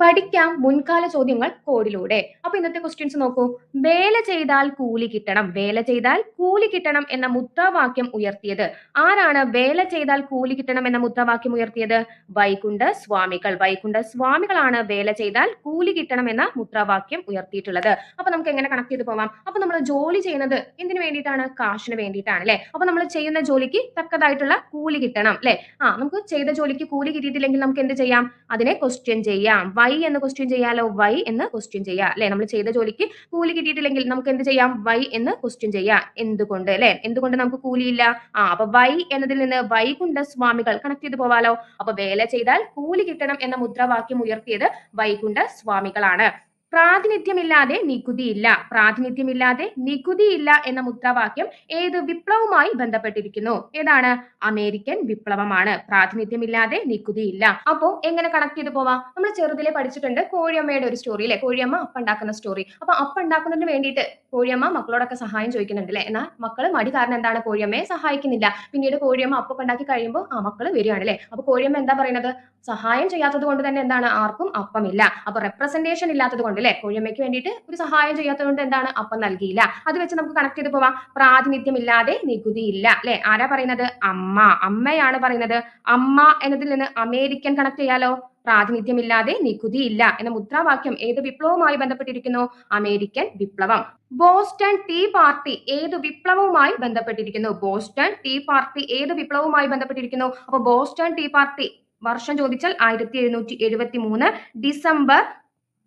പഠിക്കാം മുൻകാല ചോദ്യങ്ങൾ കോഡിലൂടെ. അപ്പൊ ഇന്നത്തെ ക്വസ്റ്റ്യൻസ് നോക്കൂ. വേല ചെയ്താൽ കൂലി കിട്ടണം. വേല ചെയ്താൽ കൂലി കിട്ടണം എന്ന മുദ്രാവാക്യം ഉയർത്തിയത്. ആരാണ് വേല ചെയ്താൽ കൂലി കിട്ടണം എന്ന മുദ്രാവാക്യം ഉയർത്തിയത്? വൈകുണ്ഠ സ്വാമികൾ. വൈകുണ്ഠ സ്വാമികളാണ് വേല ചെയ്താൽ കൂലി കിട്ടണം എന്ന മുദ്രാവാക്യം ഉയർത്തിയിട്ടുള്ളത്. അപ്പൊ നമുക്ക് എങ്ങനെ കണക്ട് ചെയ്ത് പോവാം? അപ്പൊ നമ്മൾ ജോലി ചെയ്യുന്നത് എന്തിനു വേണ്ടിയിട്ടാണ്? കാശിന് വേണ്ടിയിട്ടാണ് അല്ലെ? അപ്പൊ നമ്മൾ ചെയ്യുന്ന ജോലിക്ക് തക്കതായിട്ടുള്ള കൂലി കിട്ടണം അല്ലെ? ആ നമുക്ക് ചെയ്ത ജോലിക്ക് കൂലി കിട്ടിയിട്ടില്ലെങ്കിൽ നമുക്ക് എന്ത് ചെയ്യാം? അതിനെ ക്വസ്റ്റ്യൻ ചെയ്യാം. വൈ എന്ന് ക്വസ്റ്റ്യൻ ചെയ്യാലോ? വൈ എന്ന് ക്വസ്റ്റ്യൻ ചെയ്യാം. അല്ലെ? നമ്മൾ ചെയ്ത ജോലിക്ക് കൂലി കിട്ടിയിട്ടില്ലെങ്കിൽ നമുക്ക് എന്ത് ചെയ്യാം? വൈ എന്ന് ക്വസ്റ്റ്യൻ ചെയ്യാം. എന്തുകൊണ്ട്? അല്ലെ? എന്തുകൊണ്ട് നമുക്ക് കൂലിയില്ല? ആ അപ്പൊ വൈ എന്നതിൽ നിന്ന് വൈകുണ്ഠ സ്വാമികൾ കണക്ട് ചെയ്ത് പോവാലോ. അപ്പൊ വേല ചെയ്താൽ കൂലി കിട്ടണം എന്ന മുദ്രാവാക്യം ഉയർത്തിയത് വൈകുണ്ഠ സ്വാമികളാണ് പ്രാതിനിധ്യമില്ലാതെ നികുതിയില്ല. പ്രാതിനിധ്യമില്ലാതെ നികുതിയില്ല എന്ന മുദ്രാവാക്യം ഏത് വിപ്ലവവുമായി ബന്ധപ്പെട്ടിരിക്കുന്നു? ഏതാണ്? അമേരിക്കൻ വിപ്ലവമാണ്. പ്രാതിനിധ്യമില്ലാതെ നികുതിയില്ല. അപ്പോ എങ്ങനെ കണക്ട് ചെയ്ത് പോവാം? നമ്മൾ ചെറുതിലെ പഠിച്ചിട്ടുണ്ട് കോഴിയമ്മയുടെ ഒരു സ്റ്റോറി അല്ലെ കോഴിയമ്മ അപ്പ ഉണ്ടാക്കുന്ന സ്റ്റോറി അപ്പൊ അപ്പ ഉണ്ടാക്കുന്നതിന് വേണ്ടിയിട്ട് കോഴിയമ്മ മക്കളോടൊക്കെ സഹായം ചോദിക്കുന്നുണ്ട് അല്ലെ എന്നാൽ മക്കൾ മടി കാരണം എന്താണ്? കോഴിയമ്മയെ സഹായിക്കുന്നില്ല. പിന്നീട് കോഴിയമ്മ അപ്പൊക്കെ ഉണ്ടാക്കി കഴിയുമ്പോൾ ആ മക്കൾ വരികയാണ് അല്ലെ അപ്പൊ കോഴിയമ്മ എന്താ പറയുന്നത് സഹായം ചെയ്യാത്തത് കൊണ്ട് തന്നെ എന്താണ്? ആർക്കും അപ്പമില്ല. അപ്പൊ റെപ്രസെന്റേഷൻ ഇല്ലാത്തത് കൊണ്ട് അല്ലെ? കോഴിയമ്മയ്ക്ക് വേണ്ടിയിട്ട് ഒരു സഹായം ചെയ്യാത്തത് കൊണ്ട് എന്താണ്? അപ്പം നൽകിയില്ല. അത് വെച്ച് നമുക്ക് കണക്ട് ചെയ്ത് പോവാം. പ്രാതിനിധ്യം ഇല്ലാതെ നികുതി ഇല്ല അല്ലെ? ആരാ പറയുന്നത്? അമ്മ. അമ്മയാണ് പറയുന്നത്. അമ്മ എന്നതിൽ നിന്ന് അമേരിക്കൻ കണക്ട് ചെയ്യാലോ? പ്രാതിനിധ്യമില്ലാതെ നികുതി ഇല്ല എന്ന മുദ്രാവാക്യം ഏത് വിപ്ലവവുമായി ബന്ധപ്പെട്ടിരിക്കുന്നു? അമേരിക്കൻ വിപ്ലവം. ബോസ്റ്റൺ ടീ പാർട്ടി ഏത് വിപ്ലവവുമായി ബന്ധപ്പെട്ടിരിക്കുന്നു? ബോസ്റ്റൺ ടീ പാർട്ടി ഏത് വിപ്ലവവുമായി ബന്ധപ്പെട്ടിരിക്കുന്നു? അപ്പൊ ബോസ്റ്റൺ ടീ പാർട്ടി വർഷം ചോദിച്ചാൽ ആയിരത്തി എഴുന്നൂറ്റി എഴുപത്തി മൂന്ന് ഡിസംബർ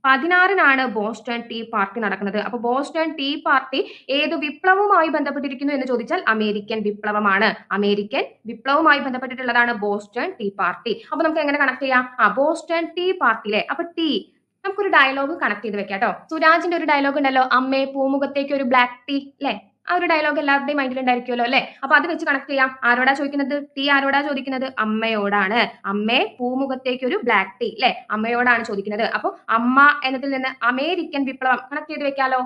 പതിനാറിനാണ് ബോസ്റ്റൺ ടീ പാർട്ടി നടക്കുന്നത്. അപ്പൊ ബോസ്റ്റൺ ടീ പാർട്ടി ഏത് വിപ്ലവവുമായി ബന്ധപ്പെട്ടിരിക്കുന്നു എന്ന് ചോദിച്ചാൽ അമേരിക്കൻ വിപ്ലവമാണ്. അമേരിക്കൻ വിപ്ലവവുമായി ബന്ധപ്പെട്ടിട്ടുള്ളതാണ് ബോസ്റ്റൺ ടീ പാർട്ടി. അപ്പൊ നമുക്ക് എങ്ങനെ കണക്ട് ചെയ്യാം? ആ ബോസ്റ്റൺ ടീ പാർട്ടിയിലെ അപ്പൊ ടീ നമുക്കൊരു ഡയലോഗ് കണക്ട് ചെയ്ത് വെക്കാം കേട്ടോ. സുരാജിന്റെ ഒരു ഡയലോഗ് ഉണ്ടല്ലോ അമ്മേ പൂമുഖത്തേക്ക് ഒരു ബ്ലാക്ക് ടീ അല്ലെ ആ ഒരു ഡയലോഗ് എല്ലാവരുടെയും മൈൻഡിൽ ഉണ്ടായിരിക്കുമല്ലോ അല്ലെ? അപ്പൊ അത് വെച്ച് കണക്ട് ചെയ്യാം. ആരോടാ ചോദിക്കുന്നത്? ടീ ആരോടാ ചോദിക്കുന്നത്? അമ്മയോടാണ്. അമ്മേ പൂമുഖത്തേക്ക് ഒരു ബ്ലാക്ക് ടീ അല്ലെ അമ്മയോടാണ് ചോദിക്കുന്നത്. അപ്പൊ അമ്മ എന്നതിൽ നിന്ന് അമേരിക്കൻ വിപ്ലവം കണക്ട് ചെയ്ത് വെക്കാലോ?